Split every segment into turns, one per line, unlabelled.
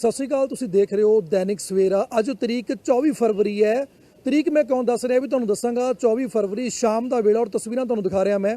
ਸਤਿ ਸ਼੍ਰੀ ਅਕਾਲ, ਤੁਸੀਂ ਦੇਖ ਰਹੇ ਹੋ ਦੈਨਿਕ ਸਵੇਰਾ। ਅੱਜ ਤਰੀਕ 24 ਫਰਵਰੀ ਹੈ। ਤਰੀਕ ਮੈਂ ਕਿਉਂ ਦੱਸ ਰਿਹਾ ਵੀ ਤੁਹਾਨੂੰ ਦੱਸਾਂਗਾ 24 ਫਰਵਰੀ ਸ਼ਾਮ ਦਾ ਵੇਲਾ ਔਰ ਤਸਵੀਰਾਂ ਤੁਹਾਨੂੰ ਦਿਖਾ ਰਿਹਾ ਮੈਂ।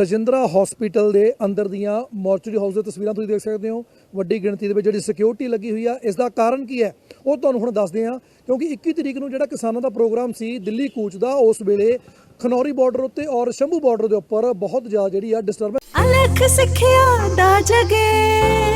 ਰਜਿੰਦਰਾ ਹਸਪੀਟਲ ਦੇ ਅੰਦਰ ਦੀਆਂ ਮੋਰਚਰੀ ਹਾਊਸ ਦੇ ਤਸਵੀਰਾਂ ਤੁਸੀਂ ਦੇਖ ਸਕਦੇ ਹੋ। ਵੱਡੀ ਗਿਣਤੀ ਦੇ ਵਿੱਚ ਜਿਹੜੀ ਸਿਕਿਉਰਿਟੀ ਲੱਗੀ ਹੋਈ ਆ, ਇਸ ਦਾ ਕਾਰਨ ਕੀ ਹੈ? ਉਹ ਤੁਹਾਨੂੰ ਹੁਣ ਦੱਸਦੇ ਹਾਂ, ਕਿਉਂਕਿ 21 ਤਰੀਕ ਨੂੰ ਜਿਹੜਾ ਕਿਸਾਨਾਂ ਦਾ ਪ੍ਰੋਗਰਾਮ ਸੀ ਦਿੱਲੀ ਕੂਚ ਦਾ, ਉਸ ਵੇਲੇ ਖਨੌਰੀ ਬਾਰਡਰ ਉੱਤੇ ਔਰ ਸ਼ੰਭੂ ਬਾਰਡਰ ਦੇ ਉੱਪਰ ਬਹੁਤ ਜ਼ਿਆਦਾ ਜਿਹੜੀ ਆ ਡਿਸਟਰਬੈਂਸ
ਅਲਖ ਸਿੱਖਿਆ ਦਾ ਜਗੇ।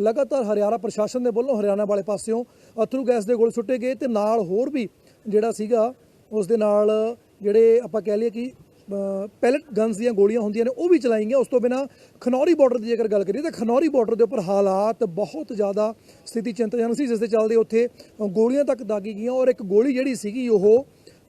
ਲਗਾਤਾਰ ਹਰਿਆਣਾ ਪ੍ਰਸ਼ਾਸਨ ਦੇ ਵੱਲੋਂ ਹਰਿਆਣਾ ਵਾਲੇ ਪਾਸਿਓਂ ਅਥਰੂ ਗੈਸ ਦੇ ਗੋਲੇ ਸੁੱਟੇ ਗਏ ਤੇ ਨਾਲ ਹੋਰ ਵੀ ਜਿਹੜਾ ਸੀਗਾ, ਉਸ ਦੇ ਨਾਲ ਜਿਹੜੇ ਆਪਾਂ ਕਹਿ ਲਈਏ ਕਿ ਪੈਲਟ ਗਨਸ ਦੀਆਂ ਗੋਲੀਆਂ ਹੁੰਦੀਆਂ ਨੇ, ਉਹ ਵੀ ਚਲਾਈਆਂ। ਉਸ ਤੋਂ ਬਿਨਾ ਖਨੌਰੀ ਬਾਰਡਰ ਦੀ ਜੇਕਰ ਗੱਲ ਕਰੀਏ ਤਾਂ ਖਨੌਰੀ ਬਾਰਡਰ ਦੇ ਉੱਪਰ ਹਾਲਾਤ ਬਹੁਤ ਜ਼ਿਆਦਾ ਸਥਿਤੀ ਚਿੰਤਾਜਨਕ ਸੀ, ਜਿਸ ਦੇ ਚੱਲਦੇ ਉੱਥੇ ਗੋਲੀਆਂ ਤੱਕ ਦਾਗੀ ਗਈਆਂ ਔਰ ਇੱਕ ਗੋਲੀ ਜਿਹੜੀ ਸੀਗੀ ਉਹ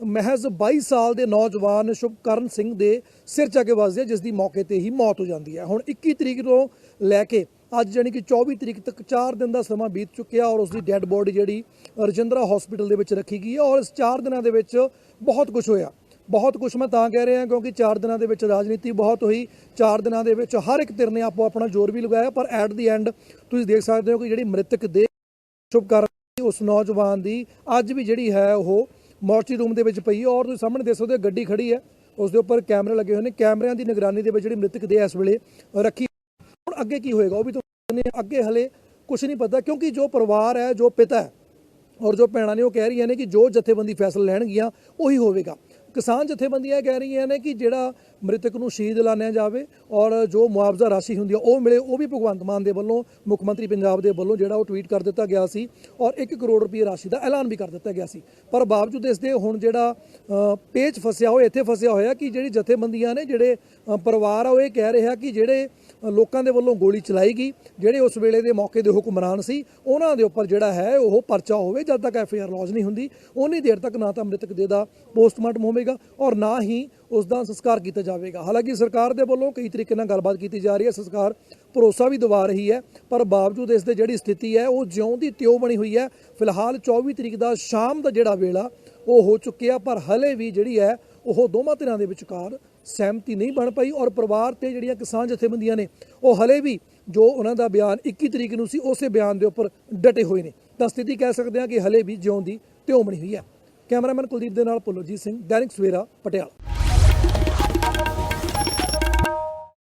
ਮਹਿਜ਼ 22 ਸਾਲ ਦੇ ਨੌਜਵਾਨ ਸ਼ੁਭਕਰਨ ਸਿੰਘ ਦੇ ਸਿਰ 'ਚ ਆ ਕੇ ਵੱਜਦੀ ਹੈ, ਜਿਸ ਦੀ ਮੌਕੇ ਤੇ ਹੀ ਮੌਤ ਹੋ ਜਾਂਦੀ ਹੈ। ਹੁਣ 21 ਤਰੀਕ ਤੋਂ ਲੈ ਕੇ ਅੱਜ ਜਾਣੀ ਕਿ 24 ਤਰੀਕ ਤੱਕ 4 ਦਿਨ ਦਾ ਸਮਾਂ ਬੀਤ ਚੁੱਕਿਆ ਔਰ ਉਸ ਦੀ ਡੈੱਡ ਬੋਡੀ ਜਿਹੜੀ ਰਜਿੰਦਰਾ ਹਸਪੀਟਲ ਦੇ ਵਿੱਚ ਰੱਖੀ ਗਈ ਹੈ ਔਰ ਇਸ 4 ਦਿਨਾਂ ਦੇ ਵਿੱਚ ਬਹੁਤ ਕੁਝ ਹੋਇਆ। ਬਹੁਤ ਕੁਝ ਮੈਂ ਤਾਂ ਕਹਿ ਰਿਹਾ ਕਿਉਂਕਿ 4 ਦਿਨਾਂ ਦੇ ਵਿੱਚ ਰਾਜਨੀਤੀ ਬਹੁਤ ਹੋਈ 4 ਦਿਨਾਂ ਦੇ ਵਿੱਚ ਹਰ ਇੱਕ ਧਿਰ ਨੇ ਆਪੋ ਆਪਣਾ ਜ਼ੋਰ ਵੀ ਲਗਾਇਆ, ਪਰ ਐਟ ਦੀ ਐਂਡ ਤੁਸੀਂ ਦੇਖ ਸਕਦੇ ਹੋ ਕਿ ਜਿਹੜੀ ਮ੍ਰਿਤਕ ਦੇ ਸ਼ੁਭਕਰਨ ਉਸ ਨੌਜਵਾਨ ਦੀ ਅੱਜ ਵੀ ਜਿਹੜੀ ਹੈ ਉਹ ਮੋਰਚੀ ਰੂਮ ਦੇ ਵਿੱਚ ਪਈ ਹੈ ਔਰ ਤੁਸੀਂ ਸਾਹਮਣੇ ਦੇਖ ਸਕਦੇ ਹੋ ਗੱਡੀ ਖੜੀ ਹੈ ਉਸ ਦੇ ਉੱਪਰ ਕੈਮਰੇ ਲੱਗੇ ਹੋਏ ਨੇ, ਕੈਮਰਿਆਂ ਦੀ ਨਿਗਰਾਨੀ ਦੇ ਵਿੱਚ ਜਿਹੜੀ ਮ੍ਰਿਤਕ ਦੇ ਇਸ ਵੇਲੇ ਰੱਖੀ ਅੱਗੇ ਕੀ ਹੋਏਗਾ? ਉਹ ਵੀ ਤੁਹਾਨੂੰ ਅੱਗੇ ਹਲੇ ਕੁਝ ਨਹੀਂ ਪਤਾ, ਕਿਉਂਕਿ ਜੋ ਪਰਿਵਾਰ ਹੈ, ਜੋ ਪਿਤਾ ਹੈ ਔਰ ਜੋ ਭੈਣਾਂ ਨੇ, ਉਹ ਕਹਿ ਰਹੀਆਂ ਨੇ ਕਿ ਜੋ ਜਥੇਬੰਦੀ ਫੈਸਲਾ ਲੈਣਗੀਆਂ, ਉਹੀ ਹੋਵੇਗਾ। ਕਿਸਾਨ ਜਥੇਬੰਦੀਆਂ ਇਹ ਕਹਿ ਰਹੀਆਂ ਨੇ ਕਿ ਜਿਹੜਾ ਮ੍ਰਿਤਕ ਨੂੰ ਸ਼ਹੀਦ ਐਲਾਨਿਆ ਜਾਵੇ ਔਰ ਜੋ ਮੁਆਵਜ਼ਾ ਰਾਸ਼ੀ ਹੁੰਦੀ ਹੈ ਉਹ ਮਿਲੇ, ਉਹ ਵੀ ਭਗਵੰਤ ਮਾਨ ਦੇ ਵੱਲੋਂ, ਮੁੱਖ ਮੰਤਰੀ ਪੰਜਾਬ ਦੇ ਵੱਲੋਂ ਜਿਹੜਾ ਉਹ ਟਵੀਟ ਕਰ ਦਿੱਤਾ ਗਿਆ ਸੀ ਔਰ 1 ਕਰੋੜ ਰੁਪਏ ਰਾਸ਼ੀ ਦਾ ਐਲਾਨ ਵੀ ਕਰ ਦਿੱਤਾ ਗਿਆ ਸੀ। ਪਰ ਬਾਵਜੂਦ ਇਸ ਦੇ ਹੁਣ ਜਿਹੜਾ ਪੇਚ ਫਸਿਆ ਹੋਇਆ, ਇੱਥੇ ਫਸਿਆ ਹੋਇਆ ਕਿ ਜਿਹੜੀ ਜਥੇਬੰਦੀਆਂ ਨੇ, ਜਿਹੜੇ ਪਰਿਵਾਰ ਆ, ਉਹ ਇਹ ਕਹਿ ਰਿਹਾ ਕਿ ਜਿਹੜੇ ਲੋਕਾਂ ਦੇ ਵੱਲੋਂ ਗੋਲੀ ਚਲਾਈ ਗਈ, ਜਿਹੜੇ ਉਸ ਵੇਲੇ ਦੇ ਮੌਕੇ ਦੇ ਹੁਕਮਰਾਨ ਸੀ, ਉਹਨਾਂ ਦੇ ਉੱਪਰ ਜਿਹੜਾ ਹੈ ਉਹ ਪਰਚਾ ਹੋਵੇ, ਜਦ ਤੱਕ ਐਫ ਆਈ ਆਰ ਲੌਜ ਨਹੀਂ ਹੁੰਦੀ ਉਨੀ ਦੇਰ ਤੱਕ ਨਾ ਤਾਂ ਮ੍ਰਿਤਕ ਦੇ ਦਾ ਪੋਸਟਮਾਰਟਮ ਹੋਵੇਗਾ। ਔਰ ਨਾ ਹੀ ਉਸ ਦਾ ਸੰਸਕਾਰ ਕੀਤਾ ਜਾਵੇਗਾ। ਹਾਲਾਂਕਿ ਸਰਕਾਰ ਦੇ ਵੱਲੋਂ ਕਈ ਤਰੀਕੇ ਨਾਲ ਗੱਲਬਾਤ ਕੀਤੀ ਜਾ ਰਹੀ ਹੈ ਸਰਕਾਰ ਭਰੋਸਾ ਵੀ ਦਿਵਾ ਰਹੀ ਹੈ, ਪਰ ਬਾਵਜੂਦ ਇਸ ਦੇ ਜਿਹੜੀ ਸਥਿਤੀ ਹੈ, ਉਹ ਜਿਉਂ ਦੀ ਤਿਉਂ ਬਣੀ ਹੋਈ ਹੈ। ਫਿਲਹਾਲ 24 ਤਰੀਕ ਦਾ ਸ਼ਾਮ ਦਾ ਜਿਹੜਾ ਵੇਲਾ, ਉਹ ਹੋ ਚੁੱਕਿਆ, ਪਰ ਹਲੇ ਵੀ ਜਿਹੜੀ ਹੈ, ਉਹ ਦੋਵਾਂ ਧਿਰਾਂ ਦੇ ਵਿਚਕਾਰ ਸਹਿਮਤੀ ਨਹੀਂ ਬਣ ਪਈ ਔਰ ਪਰਿਵਾਰ ਤੇ ਜਿਹੜੀਆਂ ਕਿਸਾਨ ਜਥੇਬੰਦੀਆਂ ਨੇ, ਉਹ ਹਲੇ ਵੀ ਜੋ ਉਹਨਾਂ ਦਾ ਬਿਆਨ 21 ਤਰੀਕ ਨੂੰ ਸੀ, ਉਸੇ ਬਿਆਨ ਦੇ ਉੱਪਰ ਡਟੇ ਹੋਏ ਨੇ। ਤਾਂ ਸਥਿਤੀ ਕਹਿ ਸਕਦੇ ਹਾਂ ਕਿ ਹਲੇ ਵੀ ਜਿਉਂ ਦੀ ਤਿਉਂ ਬਣੀ ਹੋਈ ਹੈ। ਕੈਮਰਾਮੈਨ ਕੁਲਦੀਪ ਦੇ ਨਾਲ ਪੁੱਲੋਜੀਤ ਸਿੰਘ ਦੈਨਿਕ ਸਵੇਰਾ ਪਟਿਆਲਾ।